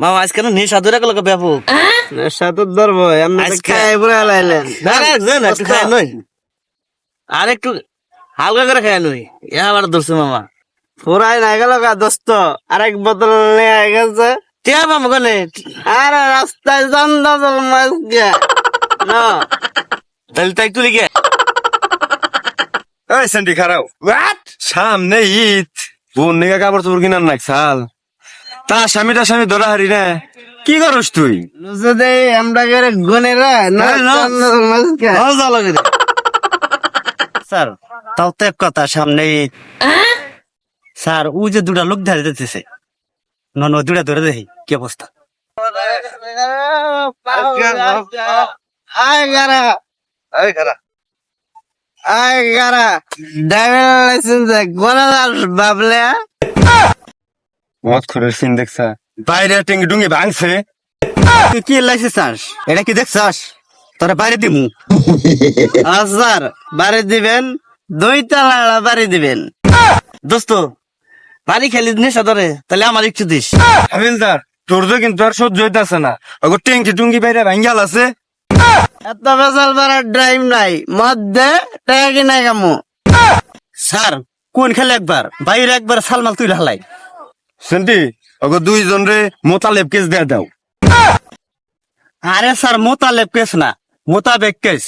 মামা আজকে না নেশা ধরে গেল ব্যাপক নেশা তো ধরবো এমনি খাই পুরা লাইলেন না না না, একটু খায় নই। আর একটু হালকা করে খায় নই। এ আবার ধরছে মামা। পুরাই না গেল গা দোস্ত। আরেক বোতল নিয়ে গেছে। টিয়া মামা গনে। আরে রাস্তায় চন্দা জল মাছ গিয়া না। তাহলে তাই তুলি গে। এই সেন্টি খারাও। সামনে ঈদ। বোন নিগা কাপড় চোপড় কিনার নাই সাল তা স্বামীটা স্বামী ধরা হারি না। কি করস তুই? লুচে দে আমরা করে গনে রে না আরে না। চন্দা জল মাছ গিয়া স্যার তাও তো এক কথা সামনে স্যার ও যে দুটা লোক ধরে দিতেছে। নন দুটা ধরে দেখি কি অবস্থা? আয় গারা এই খারা আয় গারা ড্রাইভিং লাইসেন্স গনে বাবলে মত করে সিন দেখছা? বাইরে টেঙ্গি ডুঙ্গি ভাঙছে। তুই কি লাইছে চাস? এটা কি দেখছাস? তোরা বাইরে দিমু। স্যার বাড়ি দিবেন দুই তালা বাড়ি দিবেন। দোস্ত পানি খেলি নেশা ধরে তাহলে আমার একটু দিস। হাবিলদার তোর তো কিন্তু আর সহ্য হইতাছে না। ওগো টেঙ্গি টুঙ্গি বাইরে ভাঙ্গাল আছে এত বেসাল বাড়ার ড্রাইভ নাই। মধ্যে টাকা কিনা কামু। স্যার কোন খেলে একবার? বাইরে একবার সালমাল তুই হালাই সেন্টি ওগো দুইজন রে মোতালেব কেস দেয়া দাও। আরে স্যার মোতালেব কেস না মোতাবেক কেস।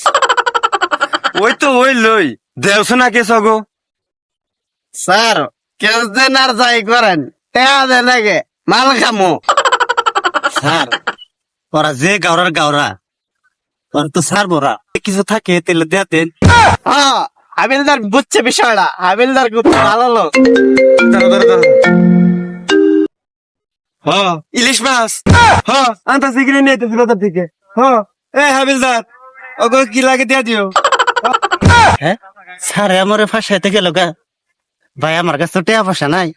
ওই তো ওই লই দেওছ না কেস ওগো। স্যার কেউ দেন আর যাই করেন। টাকা দেন আগে মাল খামু। স্যার ওরা যে গাওরার গাওরা। ওরা তো কিছু থাকে তাহলে দেয়া দেন। হ্যাঁ হাবিলদার বুঝছে বিষয়টা। হাবিলদার খুব ভালো লোক। ইলিশ মাছ। হ আন্তা সিগরে নিয়ে তো তোর থেকে। হ এ হাবিলদার ওগো কি লাগে দিয়া দিও। হ্যাঁ? স্যার আমার ফাঁসাইতে গেল গা। ভাই আমার কাছে টাকা পয়সা নাই।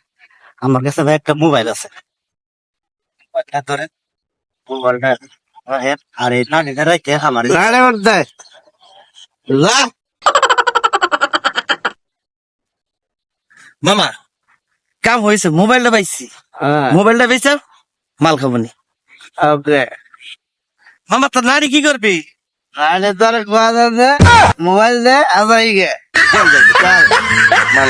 আমার কাছে ভাই একটা মোবাইল আছে। ধরেন। মোবাইলটা। আর এই নানিটা রাখে আমার গাড়ি মধ্যে লা মামা কাম হয়েছে মোবাইলটা পাইছি। হ্যাঁ। মোবাইলটা বেচা মাল খাবনি ওকে মামা তোর নারী কি করবি? আরে তোর মোবাইল দে আজাই গে। মাল।